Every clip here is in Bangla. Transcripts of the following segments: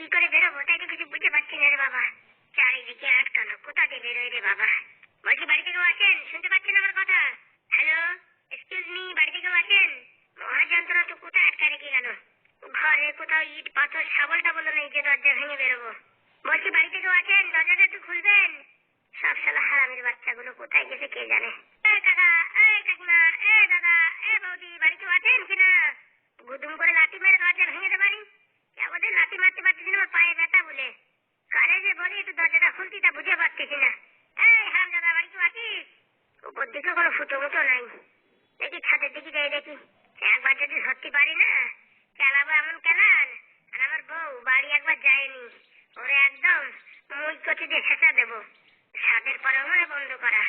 কি করে বেরোবো? তাই তো কিছু বুঝতে পারছি না রে বাবা। চারিদিকে আটকানো, কোথা দিয়ে বেরোয় রে বাবা? বলছি, বাড়িতে কেউ আছেন? শুনতে পাচ্ছেন আমার কথা? হ্যালো? এক্সকিউজ মি বাড়িতে কেউ আছেন? মহাযন্ত্রণা তো কোথায় আটকা রেখে গেল? ঘরে কোথাও ইট, পাথর শাবলটা বলো নেই যে দরজা ভেঙে বেরোবো। বলছি, বাড়িতে কেউ আছেন? দরজাটা একটু খুলবেন? সব শালা হারামির বাচ্চাগুলো কোথায় গেছে কে জানে? এ কাকা, এ কাকিমা, এ দাদা, এ বৌদি বাড়ি কেউ আছেন কিনা গুদুম করে লাঠি মেরে দরজা ভেঙে দেবানি আমাদের লাঠি মারতে পারতেছি না আমার পায়ে ব্যথা বলে কারে যে বলি একটু দরজাটা খুলতি তা বুঝে পারতেছি না এই হারাম দাদা বাড়ি কেউ আছিস উপর দিকে কোনো ফুটো মুটো নাই দেখি ছাদের দিকে যাই দেখি একবার যদি ধরতে পারি না চালাবো এমন চালান আর আমার বউ বাড়ি একবার যায়নি ওরে একদম মুই কচি দিয়ে ছেঁচা দেবো ছাদের পরে মনে বন্ধ করা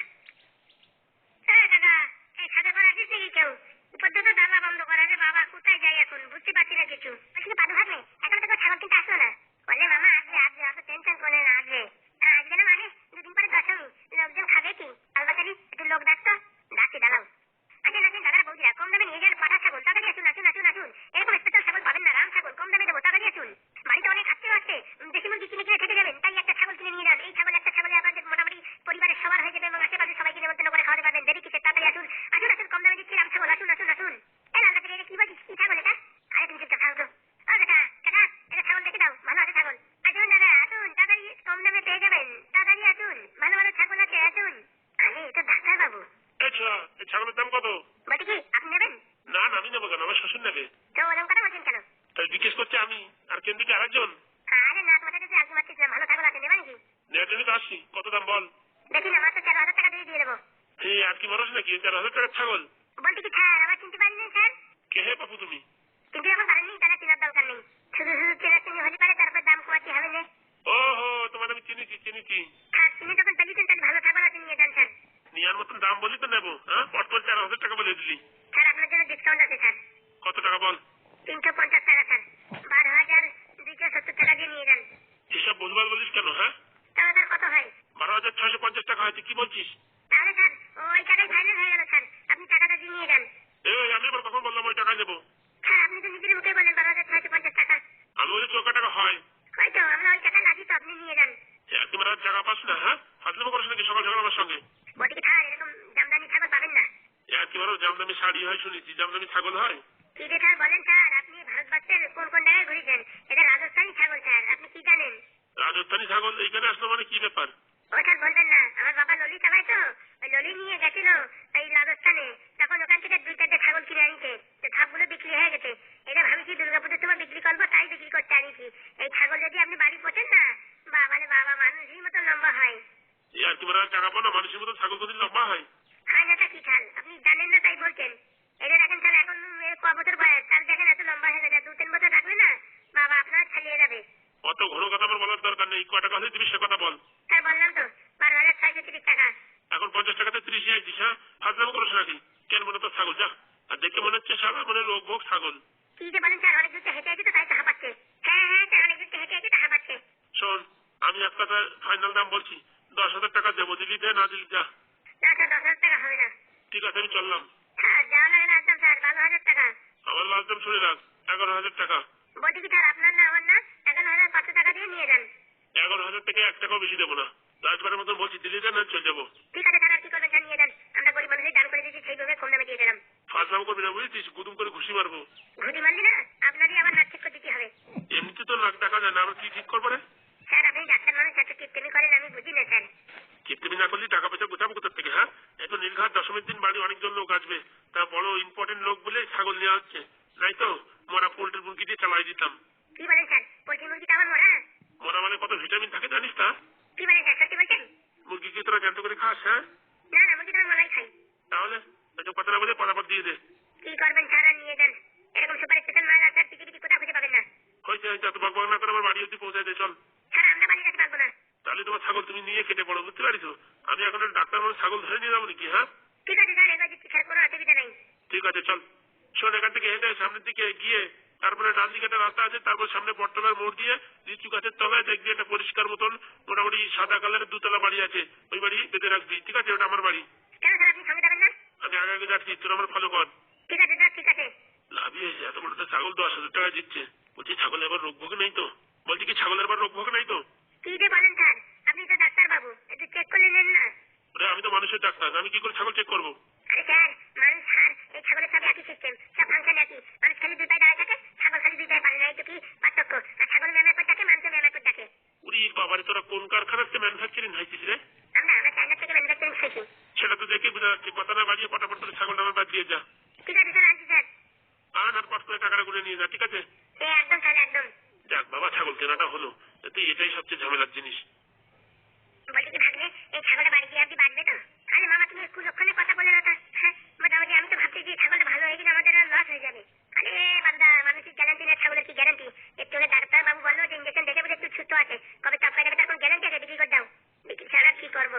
এই কাকা এই ছাদের পরে আছিস নাকি কেউ উপর তো বন্ধ করা রে বাবা, কোথায় যাই এখন? বুঝতে পারছি না কিছু। বলছি পাদু ভাগ্নে, এখন তো ছাগল কিনতে আসলো না। বলে, মামা আসবে আসবে অত টেনশন করে না আসবে আজকে না মানে দুদিন পরে দশমী। লোকজন খাবে কি? আলবাতারি একটু লোক ডাকতো। ডাকছি, দাঁড়াও। আসেন আসেন দাদারা বৌদিরা, কম দামে নিয়ে যান পাঠা ছাগল তাড়াতাড়ি আসুন আসুন আসুন আসুন। এরকম স্পেশাল ছাগল পাবেন না, রাম ছাগল, কম দামে দেবো তাড়াতাড়ি আসুন। বাড়িতে অনেক আত্মীয় আছে দেশি মুরগি কিনে কিনে থেকে যাবেন, তাই একটা ছাগল কিনে নিয়ে যান। এই ছাগল একটা ছাগলে আপনাদের মোটামুটি পরিবারের সবার হয়ে যাবে এবং আশেপাশে সবাইকে নেমন্তন্ন করে খাওয়াতে পারবেন দেরি কিসে তাড়াতাড়ি আসুন আসুন আসুন কম দামে দিচ্ছি রাম ছাগল আসুন আসুন আসুন এই লাল এটা কি বলছিস কি ছাগল এটা আরে তুমি চুপচাপ থাকো তো ও কাকা কাকা এটা ছাগল দেখে দাও ভালো আছে ছাগল আসুন দাদা আসুন তাড়াতাড়ি কম দামে পেয়ে যাবেন তাড়াতাড়ি আসুন ভালো ভালো ছাগল আছে আসুন আরে এটা ডাক্তার বাবু আচ্ছা এই ছাগলের দাম কত বলছি কি আপনি নেবেন না না আমি নেব কেন আমার শ্বশুর নেবে তো ওরকম কথা বলছেন কেন তাই জিজ্ঞেস করছে আমি আর কেন দিকে আরেকজন আরে না তোমাদের কাছে আজকে মারছিস না ভালো ছাগল আছে নেবা নাকি নেওয়ার জন্য তো আসছি কত দাম বল। দেখি না মাত্র তেরো হাজার টাকা দিয়ে দিয়ে দেবো। এই আর কি মানুষ নাকি? চার হাজার টাকার ছাগল? বলতে কি স্যার আমার চিনতে পারেননি স্যার? কে হে বাপু তুমি? কিন্তু যখন পারেননি তাহলে চেনার দরকার নেই। শুধু শুধু চেনা চিনি হতে পারে তারপর দাম কমাতে হবে না ও হো তোমার আমি চিনিছি চিনিছি। আর তিনি যখন পেলিছেন তাহলে ভালো ছাগল আছে নিয়ে যান স্যার। নেওয়ার মতন দাম বলি তো নেব হ্যাঁ? পটপল চার হাজার টাকা বলে দিলি। স্যার আপনার জন্য ডিসকাউন্ট আছে স্যার। কত টাকা বল? তিনশো পঞ্চাশ টাকা স্যার। বারো হাজার দুইশো সত্তর টাকা দিয়ে নিয়ে যান। এসব বলবার বলিস কেন হ্যাঁ তাহলে স্যার কত হয় বারো হাজার ছয়শো পঞ্চাশ টাকা হয়েছে কি বলছিস? তাহলে স্যার ওই টাকাই ফাইনাল হয়ে গেল স্যার। আপনি টাকাটা দিয়ে নিয়ে যান। এই আমি আবার কখন বললাম ওই টাকা নেব? স্যার আপনি তো নিজের মুখে বলেন বারো হাজার ছয়শো পঞ্চাশ টাকা। আমি বলি চৌকা টাকা হয়। হয়তো আমরা ওই টাকা লাগি তো আপনি নিয়ে যান। একেবারে আর জায়গা পাস না হ্যাঁ? ফাজলামো করিস নাকি সকাল সকাল আমার সঙ্গে। বলছি কি এরকম দামদানি ছাগল পাবেন না। একেবারে জামদানি শাড়ি হয় শুনেছি জামদানি ছাগল হয়? কি স্যার বলেন স্যার আপনি ভারতবর্ষের কোন কোন জায়গায় ঘুরেছেন? এটা রাজস্থানী ছাগল স্যার আপনি কি জানেন? রাজস্থানী ছাগল এইখানে আসলো মানে কি ব্যাপার? ও বলবেন না আমার বাবা ললি চাবাই তো ওই ললি নিয়ে গেছিল এই রাজস্থানে তখন ওখান থেকে দুই চারটে ছাগল কিনে আনিছে তো ধাপগুলো বিক্রি হয়ে গেছে। এটা ভাবছি দুর্গাপুজোর সময় বিক্রি করব তাই বিক্রি করতে আনিছি। এই ছাগল যদি আপনি বাড়ি পোষেন না বাবা বাবা মতো লম্বা হয়। এই পাও না মানুষের মতো ছাগল কদিন লম্বা হয়? হয় না কি ছাল আপনি জানেন না তাই বলছেন। এটা এখন ক বছর বয়স তার দেখেন এত লম্বা হয়ে গেছে দু তিন বছর রাখলে না? বাবা আপনার ছালিয়ে যাবে। অত ঘন কথা বলার দরকার নেই কটা কথা তুমি সে কথা বল। বললাম তো বারো হাজার ছয়শো তিরিশ টাকা। এখন পঞ্চাশ টাকাতে ত্রিশ আইছিস হ্যাঁ? ফাজলামো করিস নাকি? কেন মনে তো ছাগল? যা আর দেখে মনে হচ্ছে সারা মানে রোগ ভোগ ছাগল। কি যে বলেন স্যার অনেক দূর হেঁটে আছে তো তাই তো হাঁপাচ্ছে হ্যাঁ হ্যাঁ স্যার অনেক দূর হেঁটে আছে তো হাঁপাচ্ছে শোন আমি এক কথা ফাইনাল দাম বলছি। দশ হাজার টাকা দেবো দিলি দে না দিলি যা। না স্যার দশ হাজার টাকা হবে না। ঠিক আছে আমি চললাম। স্যার যাওয়া লাগে না একদম স্যার বারো হাজার টাকা। আমার লাস্ট দাম শুনে রাখ এগারো হাজার টাকা। বলছি কি স্যার আপনার না আমার না এগারো হাজার পাঁচশো টাকা দিয়ে নিয়ে যান। এগারো হাজার থেকে এক টাকাও বেশি দেবো না। লাস্টবারের মতো বলছি দিলি দে না চলে যাব ঠিক আছে আর কি করবেন স্যার নিয়ে আমরা গরিব মানুষই দান করে দিয়েছি সেইভাবে কম দামে দিয়ে দিলাম। ফাজলামো করবি না বুঝেছিস? গুদুম করে ঘুষি মারবো। ঘুটি মারলি না? আপনারই আবার নাচ ঠিক দিতে হবে। এমনিতে তো লাখ টাকা যায় না আমরা কি ঠিক করব রে? স্যার আপনি ডাক্তার মানুষ এত টিপটেমি করেন আমি বুঝি না স্যার। কিপ্টেমি না করলে টাকা পয়সা গোছাবো কোথার থেকে হ্যাঁ? এত নির্ঘাত দশমীর দিন বাড়ি অনেকজন লোক আসবে তা বড় ইম্পর্টেন্ট লোক বলে ছাগল নেওয়া হচ্ছে। নাই তো মরা পোল্ট্রির মুরগি দিয়ে চালাই দিতাম। কি বলেন স্যার পোলট্রি মুরগিটা আমার মরা মরা মানে কত ভিটামিন থাকে জানিস তা কি বলেন স্যার সত্যি বলছেন মুরগিকে তোরা করে খাস হ্যাঁ না না মুরগি তো আমি খাই তাহলে এসব কথা না বলে দিয়ে দে কি করবেন স্যার নিয়ে যান এরকম সুপার স্পেশাল মাল আর পৃথিবীতে কোথাও খুঁজে পাবেন না হয়েছে হয়েছে এত বক বক না করে আমার বাড়ি অব্দি পৌঁছে দে চল স্যার আমরা বাড়ি যেতে পারব না তাহলে তোমার ছাগল তুমি নিয়ে কেটে পড়ো বুঝতে আমি এখন ডাক্তার মানুষ ছাগল ধরে নিয়ে যাব নাকি হ্যাঁ ঠিক আছে স্যার এবার দিচ্ছি স্যার কোনো অসুবিধা নাই ঠিক আছে চল শোন এখান থেকে হেঁটে সামনের দিকে গিয়ে তারপরে ডান রাস্তা আছে তারপর সামনে বটতলার মোড় দিয়ে লিচু গাছের তলায় দেখবি একটা পরিষ্কার মতন মোটামুটি সাদা কালারের দুতলা বাড়ি আছে। ওই বাড়ি বেঁধে রাখবি। ঠিক আছে? ওটা আমার বাড়ি। আমি আগে আগে যাচ্ছি। তোর আমার ফলো কর। এত বড় ছাগল দশ হাজার টাকা বলছি ছাগলের রোগ ভোগ নেই তো? বলছি কি ছাগলের রোগ ভোগ নেই তো? কি যে বলেন স্যার? আপনি তো ডাক্তার বাবু একটু চেক করে নেন না। আমি তো মানুষের ডাক্তার। আমি কি করে ছাগল চেক করব? স্যার মানুষ হার এই ছাগলের সব একই সিস্টেম সব ফাংশন একই। মানুষ খালি দুই পায়ে দাঁড়ায় থাকে ছাগল খালি দুই পায়ে পারে না এইটুকুই পার্থক্য? আর ছাগল মেয়ামের পর থাকে মানুষ মেয়ামের পর থাকে। উড়ির বাবারে তোরা কোন কারখানাতে ম্যানুফ্যাকচারিং হয়েছিস রে? আমরা আমরা চাইনা থেকে ম্যানুফ্যাকচারিং শিখি সেটা তো দেখে বোঝা যাচ্ছে কথা না বাড়িয়ে পটাপট করে ছাগল নামে বাদ দিয়ে যা। ঠিক আছে স্যার আনছি স্যার। আন আর পট করে টাকাটা গুলে নিয়ে যা ঠিক আছে? একদম স্যার একদম। যাক বাবা ছাগল কেনাটা হলো। এটাই সবচেয়ে ঝামেলার জিনিস। বলছি কি ভাগ্নে এই ছাগলটা বাড়ি গিয়ে আপনি বাঁচবে তো? আরে মামা, তুমি একটু কথা বলে না হ্যাঁ, মোটামুটি আমি তো ভাবছি যে ছাগলটা ভালো হয়ে গেলে আমাদের লস হয়ে যাবে। আরে বান্দা, মানুষের গ্যারান্টি না ছাগলের কি গ্যারান্টি একটু ডাক্তার বাবু বলল যে ইঞ্জেকশন দেখে বুঝে একটু ছুটো আছে, কবে চাপড়া যাবে তখন গ্যারান্টি আছে, বিক্রি করে দাও। বিক্রি ছাড়া কি করব?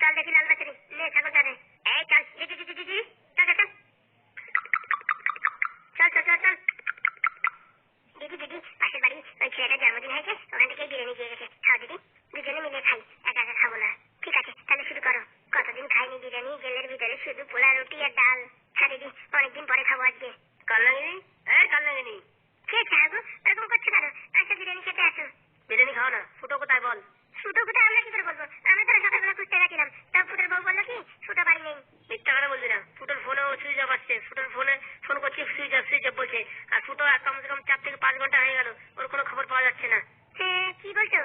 চল দেখি লাল বাচ্চারি নে ছাগলটা নে। এই চাল, জি জি জি জি চল চল না, ফুটোর ফোনে সুইচ অফ আসছে। ফুটোর ফোনে ফোন করছি, সুইচ অফ সুইচ অফ বলছে। আর ফুটো কমসে কম চার থেকে পাঁচ ঘণ্টা হয়ে গেল, ওর কোনো খবর পাওয়া যাচ্ছে না। হ্যাঁ কি বলছো?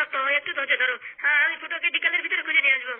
সপ্তাহ একটু ধৈর্য ধরো আমি ফুটোকে বিকালের ভিতরে খুঁজে নিয়ে আসবো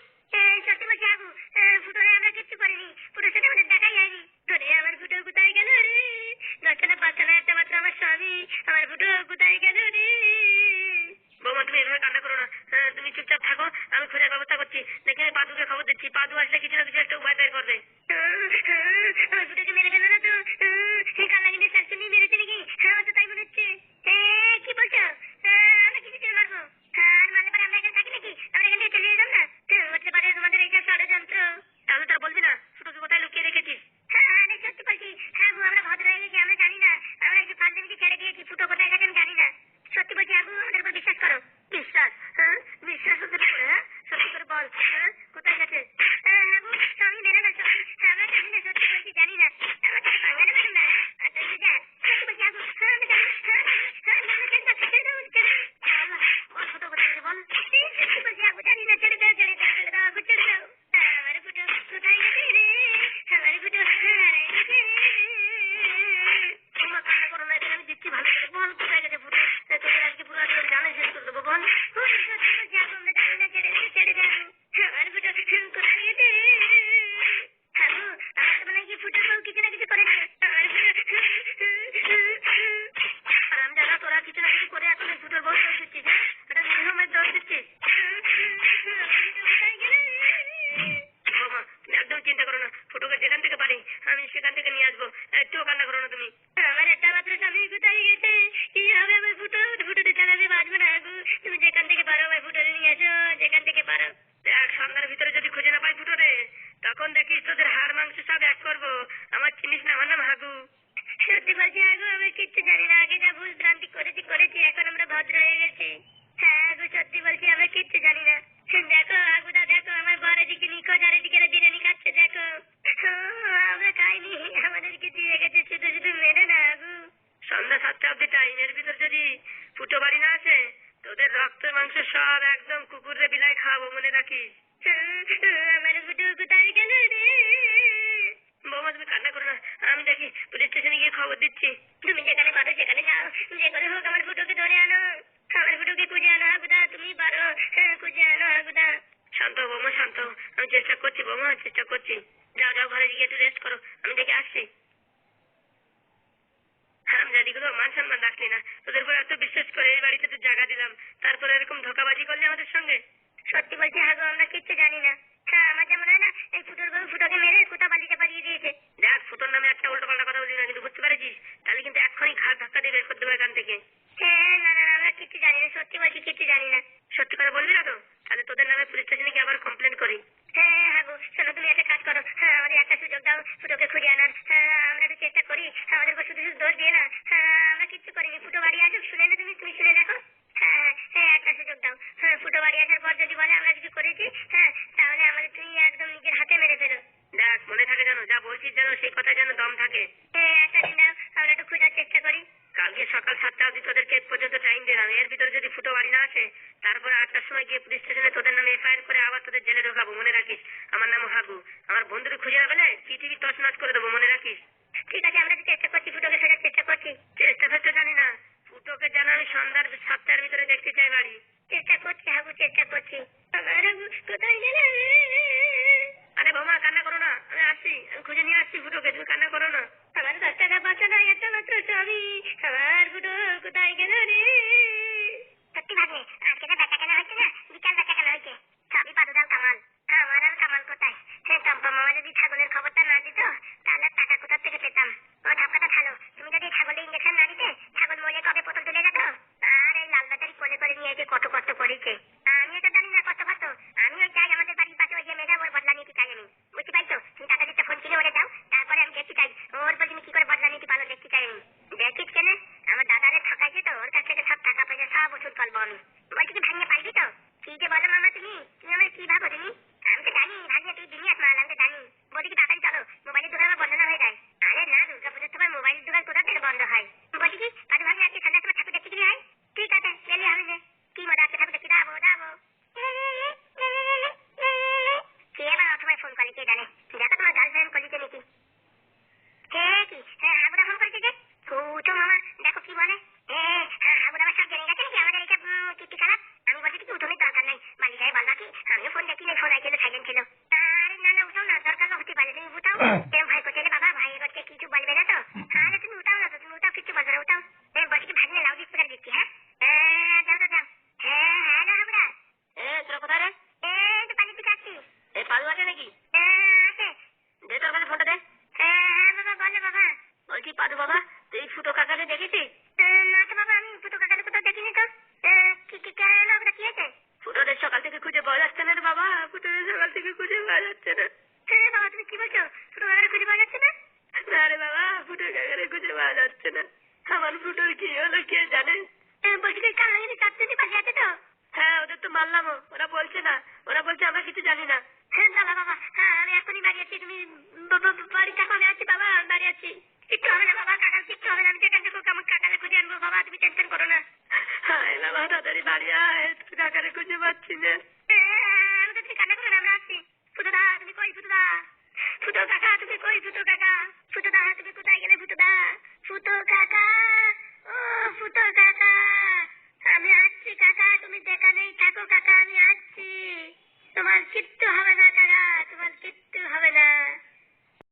করব? আমার চিনিস না আমার নাম সত্যি বলছি হাগু আমি কিচ্ছু জানি না। আগে যা ভুল ভ্রান্তি করেছি করেছি এখন আমরা ভদ্র হয়ে গেছি। হ্যাঁ হাগু সত্যি বলছি আমরা কিচ্ছু জানি না। দেখো হাগুদা দেখো আমার বড় দিকে নিখোঁজ আর এদিকে বিরিয়ানি খাচ্ছে দেখো। আমরা খাইনি আমাদেরকে দিয়ে গেছে শুধু শুধু মেনে না হাগু। সন্ধ্যা সাতটা অব্দি টাইমের ভিতর যদি ফুটো বাড়ি না আছে তোদের রক্ত মাংস সব একদম কুকুরে বিলাই খাব মনে রাখিস। আমার ফুটো কোথায় গেল রে? বৌমা তুমি কান্না করো না। আমি দেখি পুলিশ স্টেশনে গিয়ে খবর দিচ্ছি। তুমি যেখানে পারো সেখানে যাও। যে করে হোক আমার ফুটোকে ধরে আনো। আমার ফুটোকে খুঁজে আনো। আগুদা তুমি পারো। হ্যাঁ, খুঁজে আনো। আগুদা শান্ত হও বৌমা শান্ত। আমি চেষ্টা করছি বৌমা চেষ্টা করছি। যাও যাও ঘরে গিয়ে একটু রেস্ট করো। আমি দেখে আসছি। হারামজাদিগুলো সম্মান রাখলি না। তোদের উপর এত বিশ্বাস করে এই বাড়িতে তো জায়গা দিলাম। তারপরে এরকম ধোকাবাজি করলি আমাদের সঙ্গে? সত্যি বলছি হাগো আমরা কিচ্ছু জানি না। হ্যাঁ আমার হয় না এই ফুটোর বউ ফুটোকে মেরে কোথা বালিতে পালিয়ে দিয়েছে। দেখ ফুটোর নামে একটা উল্টো পাল্টা কথা বলি না কিন্তু বুঝতে পেরেছিস? তাহলে কিন্তু এক্ষুনি ঘাট ধাক্কা দিয়ে বের করে দেবো এখান থেকে। হ্যাঁ না না আমরা কিচ্ছু জানি না সত্যি বলছি কিচ্ছু জানি না। সত্যি করে বলবি না তো? তাহলে তোদের নামে পুলিশ স্টেশনে গিয়ে আবার কমপ্লেন করি। হ্যাঁ হাগো শোনো তুমি একটা কাজ করো। হ্যাঁ আমাদের একটা সুযোগ দাও ফুটোকে খুঁজে আনার। হ্যাঁ আমরা একটু চেষ্টা করি। আমাদের শুধু শুধু দোষ দিয়ে না। হ্যাঁ আমরা কিচ্ছু করিনি ফুটো বাড়ি আসুক শুনে না তুমি তুমি শুনে দেখো হ্যাঁ হ্যাঁ একটা সুযোগ দাও হ্যাঁ ফুটো বাড়ি আসার পর যদি বলে আমরা কিছু করেছি হ্যাঁ তাহলে আমাদের তুমি একদম নিজের হাতে মেরে ফেলো দেখ মনে থাকে যেন যা বলছিস যেন সেই কথা যেন দম থাকে হ্যাঁ একটা দিন দাও আমরা একটু খোঁজার চেষ্টা করি কালকে সকাল সাতটা অবধি তোদেরকে এর পর্যন্ত টাইম দিলাম এর ভিতরে যদি ফুটো বাড়ি না আসে তারপরে আটটার সময় গিয়ে পুলিশ স্টেশনে তোদের নামে এফআইআর করে আবার তোদের জেলে ঢোকাবো মনে রাখিস আমার নাম হাগু আমার বন্ধুকে খুঁজে না পেলে পৃথিবী তছনছ করে দেবো মনে রাখিস ঠিক আছে আমরা একটু চেষ্টা করছি ফুটোকে খোঁজার চেষ্টা করছি চেষ্টা ফেষ্টা জানি না ফুটোকে যেন আমি সন্ধ্যার সাতটার ভিতরে দেখতে চাই বাড়ি চেষ্টা করছি হাগু চেষ্টা করছি আমার হাগু কোথায় গেল আরে বাবা কান্না করো না আমি আসছি আমি খুঁজে নিয়ে আসছি ফুটোকে তুমি কান্না করো না আমার দশ টাকা পাঁচশো না একটা মাত্র সবই আমার ফুটো কোথায় গেল রে সত্যি ভাগ্নে আজকে তো বেচা কেনা হচ্ছে না বিকাল বেচা কেনা হচ্ছে সবই পাদুদাল কামাল আমার আর কামাল কোথায় সে মামা যদি ছাগলের খবরটা না দিত, তাহলে টাকা কোথা থেকে পেতাম? ও ধাপকাটা ভালো তুমি যদি ছাগলের ইঞ্জেকশন না দিতে, ছাগল মরে কবে প্রথম তুলে যেত আর এই লাল ব্যাটারি কোলে করে নিয়ে এসে কত কষ্ট করেছে আমিও তো জানি না কত কষ্ট আমিও চাই আমাদের বাড়ির পাশে ওই যে মেঘা ওর বদলা নিতে চাই আমি বুঝতে পারছ তুমি টাকা দিতে ফোন কিনে ওরে দাও তারপরে আমি দেখতে চাই ওর পর তুমি কি করে বদলা নিতে পারো দেখতে চাই আমি দেখিস কেন আমার দাদারে ঠকাইছে তো ওর কাছ থেকে সব টাকা পয়সা সব ওষুধ করব আমি বলছি কি ভাঙিয়ে পারবি তো কি যে বলো মামা তুমি তুমি আমার কি ভাবো তুমি আমি তো জানি ভাঙিয়ে তুই দুনিয়াত মাল আমি তো জানি বলছি কি তাড়াতাড়ি চলো মোবাইলের দোকান আমার বন্ধ না হয়ে যায় আরে না দুর্গা পুজোর সময় মোবাইলের দোকান কোথা থেকে বন্ধ হয় বলছি কি কাজু ভাবি আজকে সন্ধ্যার সময় ঠাকুর দেখতে গেলে হয় ঠিক আছে গেলে হবে যে কি মজা আজকে ঠাকুর দেখতে যাব যাব কে আবার অসময় ফোন করে কে জানে দেখো তোমার গার্লফ্রেন্ড কলিতে নাকি কে কি হ্যাঁ হাবুড়া ফোন করেছে যে ফুটো মামা দেখো কি বলে এ হ্যাঁ হাবুড়া আমার সব জেনে গেছে নাকি আমাদের এটা কীর্তি খারাপ আমি বলছি কি উঠোনের দরকার নাই বালি গায়ে বললা কি আমিও ফোন দেখি ফোন আইছিল সাইলেন্ট ছিল আরে না না উঠাও না দরকার না হতে পারে তুমি উঠাও কেম ভাই করছে রে বাবা ভাই করছে কিছু বলবে না তো আরে তুমি উঠাও না তো তুমি উঠাও কিছু বলবে না উঠাও এই বলছি কি ভাগনে লাউড স্পিকার দিচ্ছি হ্যাঁ হ্যাঁ দাও দাও দাও হ্যাঁ হ্যাঁ না হাবুড়া এ তোরা কোথায় রে এই তো বাড়ির দিকে আসছি এই পালু আছে নাকি হ্যাঁ আছে দে তোর কাছে ফোনটা দে হ্যাঁ হ্যাঁ বাবা বলো বাবা বলছি পাদু বাবা তুই ফুটো কাকাকে দেখেছিস না তো বাবা আমি ফুটো কাকাকে কোথাও দেখিনি তো কি কি কেন ওটা কি আছে ফুটোদের সকাল থেকে খুঁজে পাওয়া যাচ্ছে না রে বাবা ফুটোদের সকাল থেকে খুঁজে পাওয়া যাচ্ছে না হ্যাঁ বাবা তুমি কি বলছো ফুটো কাকাকে খুঁজে পাওয়া যাচ্ছে না না রে বাবা ফুটো কাকারে খুঁজে পাওয়া যাচ্ছে না আমার ফুটোর কি হলো কে জানে বলছি কি কাল যদি চারটে দিন বাজে আছে তো হ্যাঁ ওদের তো মারলামও ওরা বলছে না ওরা বলছে আমরা কিছু জানি না হ্যাঁ দাদা বাবা হ্যাঁ আমি এখনই বাড়ি আছি তুমি ব- ব- বাড়ি থাকো আমি আছি বাবা আমি বাড়ি আছি কিচ্ছু হবে না বাবা কাকার কিচ্ছু হবে না আমি যেখান থেকে হোক আমার কাকাকে খুঁজে আনব বাবা তুমি টেনশন করো না। তাড়াতাড়ি বাড়ি আয় কাকারে খুঁজে পাচ্ছি না। তুমি কই ফুটো কাকা, তুমি কই ফুটো কাকা? তুমি কোথায় গেলে ফুটো দা ফুটো কাকা ও ফুটো কাকা!